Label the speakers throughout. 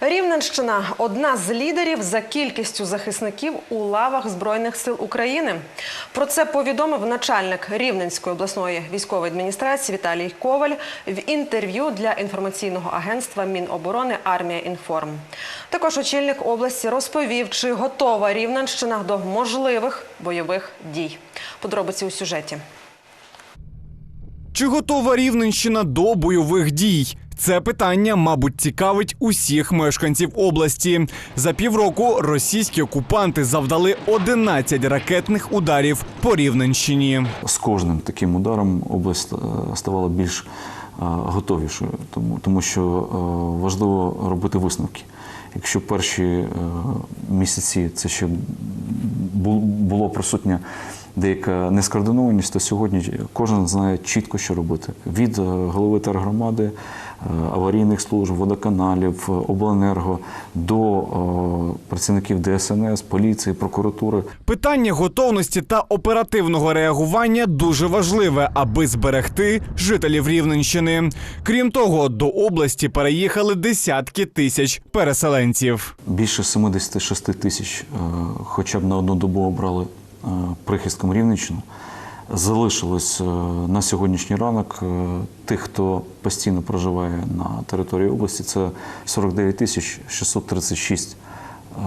Speaker 1: Рівненщина одна з лідерів за кількістю захисників у лавах Збройних сил України. Про це повідомив начальник Рівненської обласної військової адміністрації Віталій Коваль в інтерв'ю для інформаційного агентства Міноборони Армія Інформ. Також очільник області розповів, чи готова Рівненщина до можливих бойових дій. Подробиці у сюжеті.
Speaker 2: Чи готова Рівненщина до бойових дій? Це питання, мабуть, цікавить усіх мешканців області. За півроку російські окупанти завдали 11 ракетних ударів по Рівненщині.
Speaker 3: з кожним таким ударом область е, ставала більш е, готовішою, тому, тому що е, важливо робити висновки. Якщо перші місяці це ще було присутня деяка нескоординованість, то сьогодні кожен знає чітко, що робити. Від голови тергромади, аварійних служб, водоканалів, е, обленерго до е, працівників ДСНС, поліції, прокуратури.
Speaker 2: Питання готовності та оперативного реагування дуже важливе, аби зберегти жителів Рівненщини. Крім того, до області переїхали десятки тисяч переселенців.
Speaker 3: Більше 76 тисяч е, хоча б на одну добу обрали е, прихистком Рівненщину. Залишилось е, на сьогоднішній ранок е, тих, хто постійно проживає на території області, це 49 тисяч 636 е,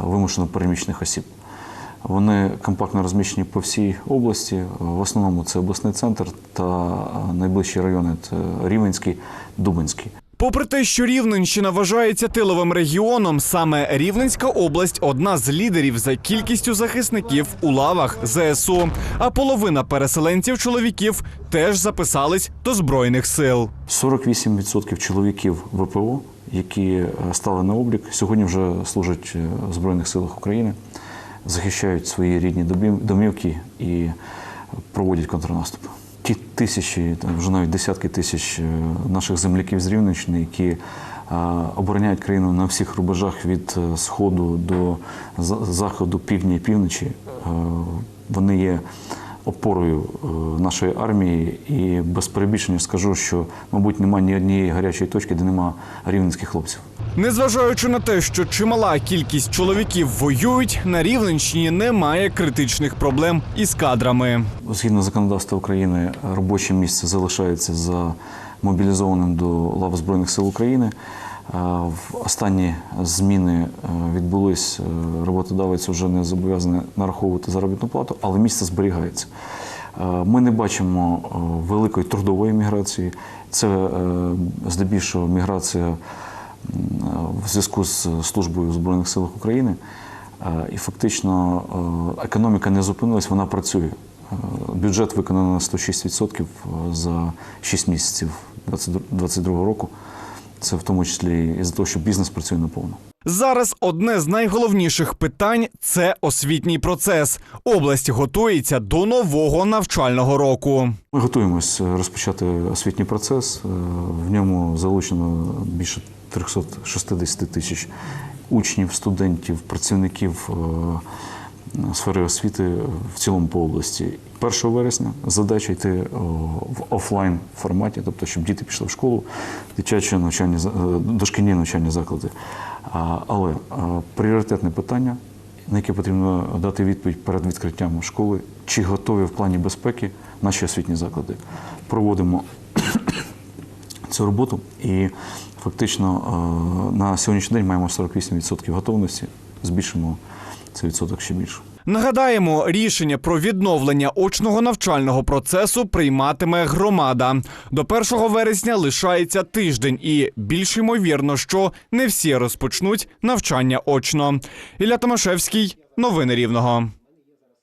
Speaker 3: вимушено переміщених осіб. Вони компактно розміщені по всій області. В основному це обласний центр та найближчі райони це Рівенський, Дубинський.
Speaker 2: Попри те, що Рівненщина вважається тиловим регіоном, саме Рівненська область одна з лідерів за кількістю захисників у лавах ЗСУ. А половина переселенців чоловіків теж записались до збройних сил.
Speaker 3: 48% чоловіків ВПО, які е, стали на облік, сьогодні вже служать е, в Збройних силах України, захищають свої рідні домівки і проводять контрнаступ. Ті тисячі, вже навіть десятки тисяч е, наших земляків з Рівненщини, які е, обороняють країну на всіх рубежах від е, сходу до заходу, півдня і півночі, вони є опорою нашої армії, і без перебільшення скажу, що, мабуть, немає ні однієї гарячої точки, де нема рівненських хлопців.
Speaker 2: Незважаючи на те, що чимала кількість чоловіків воюють, на Рівненщині немає критичних проблем із кадрами.
Speaker 3: Згідно законодавства України, робоче місце залишається за мобілізованим до лав Збройних сил України. Е, В останні зміни е, відбулись. е, Роботодавець вже не зобов'язаний нараховувати заробітну плату, але місце зберігається. Ми не бачимо великої трудової міграції. Це здебільшого міграція в зв'язку з службою в Збройних силах України. Е, І фактично е, економіка не зупинилась, вона працює. Е, Бюджет виконано на 106% за 6 місяців 2022 року. Це в тому числі і за того, що бізнес працює наповну.
Speaker 2: Зараз одне з найголовніших питань це освітній процес. Область готується до нового навчального року.
Speaker 3: Ми готуємось розпочати освітній процес. В ньому залучено більше 360 тисяч учнів, студентів, працівників е, сфери освіти в цілому по області. 1 вересня задача йти в офлайн форматі, тобто, щоб діти пішли в школу, дитячі навчальні е, дошкільні навчальні заклади. Але е, пріоритетне питання на яке потрібно дати відповідь перед відкриттям школи, чи готові в плані безпеки наші освітні заклади. Проводимо цю роботу і фактично е, на сьогоднішній день маємо 48% готовності, збільшимо цей відсоток ще більше.
Speaker 2: Нагадаємо, рішення про відновлення очного навчального процесу прийматиме громада. До 1 вересня лишається тиждень, і більш ймовірно, що не всі розпочнуть навчання очно. Ілля Томашевський, новини Рівного.